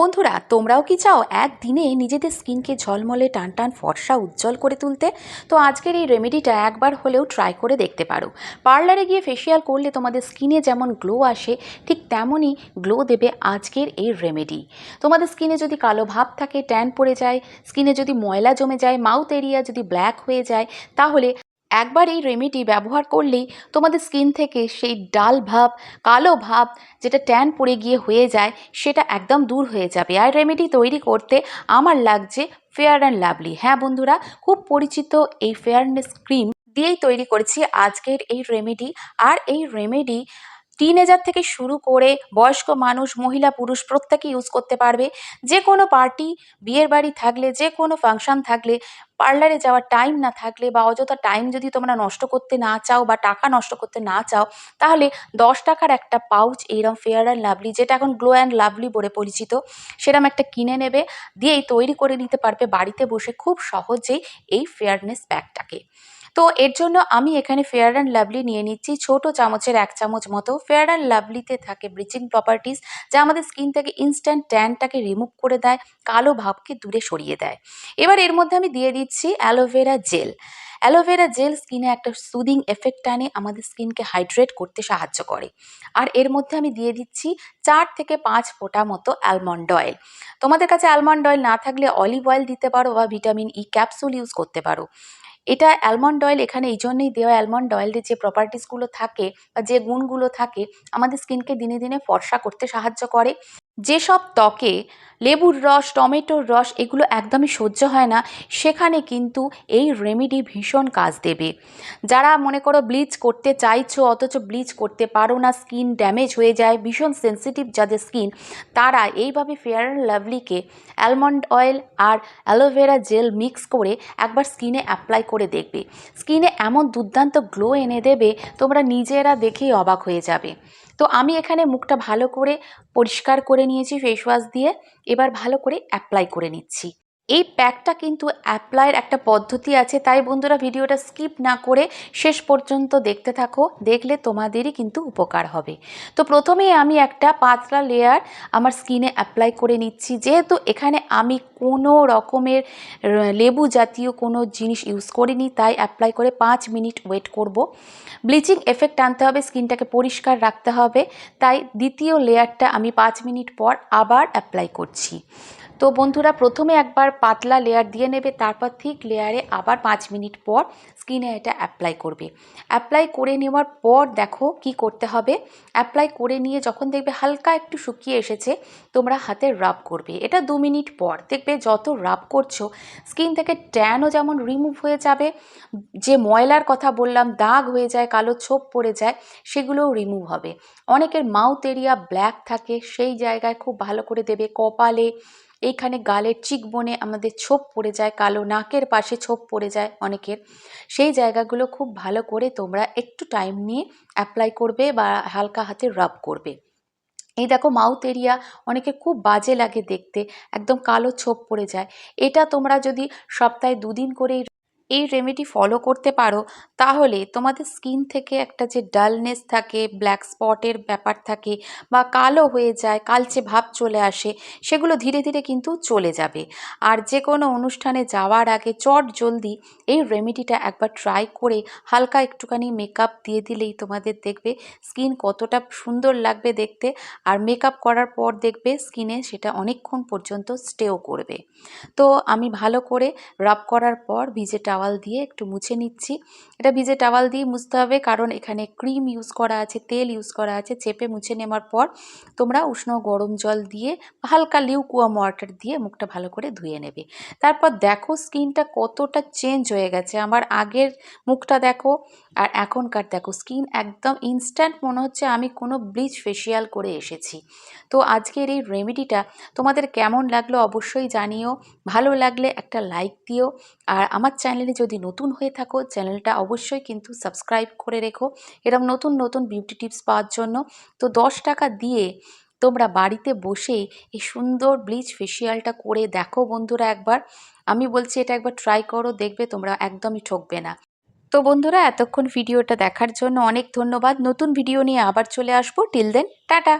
বন্ধুরা, তোমরাও কি চাও একদিনে নিজেদের স্কিনকে ঝলমলে টান টান ফর্সা উজ্জ্বল করে তুলতে? তো আজকের এই রেমেডিটা একবার হলেও ট্রাই করে দেখতে পারো। পার্লারে গিয়ে ফেসিয়াল করলে তোমাদের স্কিনে যেমন গ্লো আসে, ঠিক তেমনই গ্লো দেবে আজকের এই রেমেডি। তোমাদের স্কিনে যদি কালো ভাব থাকে ট্যান পড়ে যায়, স্কিনে যদি ময়লা জমে যায় মাউথ এরিয়া যদি ব্ল্যাক হয়ে যায়, তাহলে একবার এই রেমেডি ব্যবহার করলেই তোমাদের স্কিন থেকে সেই ডাল ভাব, কালো ভাব যেটা ট্যান পড়ে গিয়ে হয়ে যায়, সেটা একদম দূর হয়ে যাবে। আর রেমেডি তৈরি করতে আমার লাগছে ফেয়ার অ্যান্ড লাভলি হ্যাঁ বন্ধুরা, খুব পরিচিত এই ফেয়ারনেস ক্রিম দিয়েই তৈরি করেছি আজকের এই রেমেডি আর এই রেমেডি টিনেজার থেকে শুরু করে বয়স্ক মানুষ, মহিলা, পুরুষ প্রত্যেকে ইউজ করতে পারবে। যে কোনো পার্টি বিয়ের বাড়ি থাকলে, যে কোনো ফাংশন থাকলে পার্লারে যাওয়ার টাইম না থাকলে বা অযথা টাইম যদি তোমরা নষ্ট করতে না চাও বা টাকা নষ্ট করতে না চাও, তাহলে দশ টাকার একটা পাউচ এইরকম ফেয়ার অ্যান্ড লাভলি যেটা এখন গ্লো অ্যান্ড লাভলি বলে পরিচিত সেরকম একটা কিনে নেবে, দিয়েই তৈরি করে নিতে পারবে বাড়িতে বসে খুব সহজেই এই ফেয়ারনেস প্যাকটাকে তো এর জন্য আমি এখানে ফেয়ার অ্যান্ড লাভলি নিয়ে নিচ্ছি। ছোট চামচের এক চামচ মতো ফেয়ার অ্যান্ড লাভলিতে থাকে ব্লিচিং প্রপার্টিস যা আমাদের স্কিন থেকে ইনস্ট্যান্ট ট্যানটাকে রিমুভ করে দেয়, কালো ভাবকে দূরে সরিয়ে দেয়। এবার এর মধ্যে আমি দিয়ে দিচ্ছি অ্যালোভেরা জেল অ্যালোভেরা জেল স্কিনে একটা সুদিং এফেক্ট আনে আমাদের স্কিনকে হাইড্রেট করতে সাহায্য করে। আর এর মধ্যে আমি দিয়ে দিচ্ছি চার থেকে পাঁচ ফোঁটা মতো অ্যালমন্ড অয়েল তোমাদের কাছে অ্যালমন্ড অয়েল না থাকলে অলিভ অয়েল দিতে পারো বা ভিটামিন ই ক্যাপসুল ইউজ করতে পারো। এটা অ্যালমন্ড অয়েল এখানে এই জন্যই দেওয়া অ্যালমন্ড অয়েলের যে প্রপার্টিসগুলো থাকে বা যে গুণগুলো থাকে, আমাদের স্কিনকে দিনে দিনে ফর্সা করতে সাহায্য করে। যেসব ত্বকে লেবুর রস, টমেটোর রস এগুলো একদমই সহ্য হয় না, সেখানে কিন্তু এই রেমেডি ভীষণ কাজ দেবে। যারা মনে করো ব্লিচ করতে চাইছো, অথচ ব্লিচ করতে পারো না স্কিন ড্যামেজ হয়ে যায়, ভীষণ সেন্সিটিভ যাদের স্কিন তারা এইভাবে ফেয়ার অ্যান্ড লাভলিকে অ্যালমন্ড অয়েল আর অ্যালোভেরা জেল মিক্স করে একবার স্কিনে অ্যাপ্লাই করে দেখবে। স্কিনে এমন দুর্দান্ত গ্লো এনে দেবে, তোমরা নিজেরা দেখেই অবাক হয়ে যাবে। তো আমি এখানে মুখটা ভালো করে পরিষ্কার করে নিয়েছি ফেস ওয়াশ দিয়ে। এবার ভালো করে অ্যাপ্লাই করে নিচ্ছি। এই প্যাকটা কিন্তু অ্যাপ্লাইয়ের একটা পদ্ধতি আছে। তাই বন্ধুরা ভিডিওটা স্কিপ না করে শেষ পর্যন্ত দেখতে থাকো। দেখলে তোমাদেরই কিন্তু উপকার হবে। তো প্রথমেই আমি একটা পাতলা লেয়ার আমার স্কিনে অ্যাপ্লাই করে নিচ্ছি। যেহেতু এখানে আমি কোনো রকমের লেবু জাতীয় কোনো জিনিস ইউজ করিনি, তাই অ্যাপ্লাই করে পাঁচ মিনিট ওয়েট করব। ব্লিচিং এফেক্ট আনতে হবে স্কিনটাকে পরিষ্কার রাখতে হবে। তাই দ্বিতীয় লেয়ারটা আমি পাঁচ মিনিট পর আবার অ্যাপ্লাই করছি। তো বন্ধুরা, প্রথমে একবার পাতলা লেয়ার দিয়ে নেবে, তারপর ঠিক লেয়ারে আবার পাঁচ মিনিট পর স্কিনে এটা অ্যাপ্লাই করবে। অ্যাপ্লাই করে নেওয়ার পর দেখো কি করতে হবে। অ্যাপ্লাই করে নিয়ে যখন দেখবে হালকা একটু শুকিয়ে এসেছে, তোমরা হাতে রাব করবে। এটা দু মিনিট পর দেখবে যত রাব করছ স্কিন থেকে ট্যানও যেমন রিমুভ হয়ে যাবে, যে ময়লার কথা বললাম, দাগ হয়ে যায়, কালো ছোপ পড়ে যায়, সেগুলোও রিমুভ হবে। অনেকের মাউথ এরিয়া ব্ল্যাক থাকে, সেই জায়গায় খুব ভালো করে দেবে কপালে এইখানে গালের চিক বনে আমাদের ছোপ পড়ে যায়, কালো নাকের পাশে ছোপ পড়ে যায় অনেকের। সেই জায়গাগুলো খুব ভালো করে তোমরা একটু টাইম নিয়ে অ্যাপ্লাই করবে বা হালকা হাতে রাব করবে। এই দেখো মাউথ এরিয়া অনেকে খুব বাজে লাগে দেখতে, একদম কালো ছোপ পড়ে যায়। এটা তোমরা যদি সপ্তাহে দুদিন করেই এই রেমেডি ফলো করতে পারো, তাহলে তোমাদের স্কিন থেকে একটা যে ডালনেস থাকে ব্ল্যাক স্পটের ব্যাপার থাকে বা কালো হয়ে যায়, কালচে ভাব চলে আসে, সেগুলো ধীরে ধীরে কিন্তু চলে যাবে। আর যে কোনো অনুষ্ঠানে যাওয়ার আগে চট জলদি এই রেমেডিটা একবার ট্রাই করে হালকা একটুখানি মেকআপ দিয়ে দিলেই তোমাদের দেখবে স্কিন কতটা সুন্দর লাগবে দেখতে, আর মেকআপ করার পর দেখবে স্কিনে সেটা অনেকক্ষণ পর্যন্ত স্টেও করবে। তো আমি ভালো করে রাব করার পর ভিজে টাওয়াল দিয়ে একটু মুছে নিচ্ছি। এটা ভিজে টাওয়াল দিয়ে মুছতে হবে, কারণ এখানে ক্রিম ইউজ করা আছে, তেল ইউজ করা আছে, চেপে মুছে নেওয়ার পর তোমরা উষ্ণ গরম জল দিয়ে হালকা লিউকুয়াম ওয়াটার দিয়ে মুখটা ভালো করে ধুয়ে নেবে। তারপর দেখো স্কিনটা কতটা চেঞ্জ হয়ে গেছে। আমার আগের মুখটা দেখো আর এখনকার দেখো স্কিন একদম ইনস্ট্যান্ট মনে হচ্ছে আমি কোনো ব্লিচ ফেসিয়াল করে এসেছি। তো আজকের এই রেমেডিটা তোমাদের কেমন লাগল অবশ্যই জানিও, ভালো লাগলে একটা লাইক দিও আর আমার চ্যানেলে যদি নতুন হয়ে থাকো, চ্যানেলটা অবশ্যই কিন্তু সাবস্ক্রাইব করে রেখো। এরকম নতুন নতুন বিউটি টিপস পাওয়ার জন্য তো দশ টাকা দিয়ে তোমরা বাড়িতে বসে এই সুন্দর ব্লিচ ফেসিয়ালটা করে দেখো বন্ধুরা একবার। আমি বলছি এটা একবার ট্রাই করো, দেখবে তোমরা একদমই ঠকবে না। তো বন্ধুরা, এতক্ষণ ভিডিওটা দেখার জন্য অনেক ধন্যবাদ। নতুন ভিডিও নিয়ে আবার চলে আসব। Till then tata!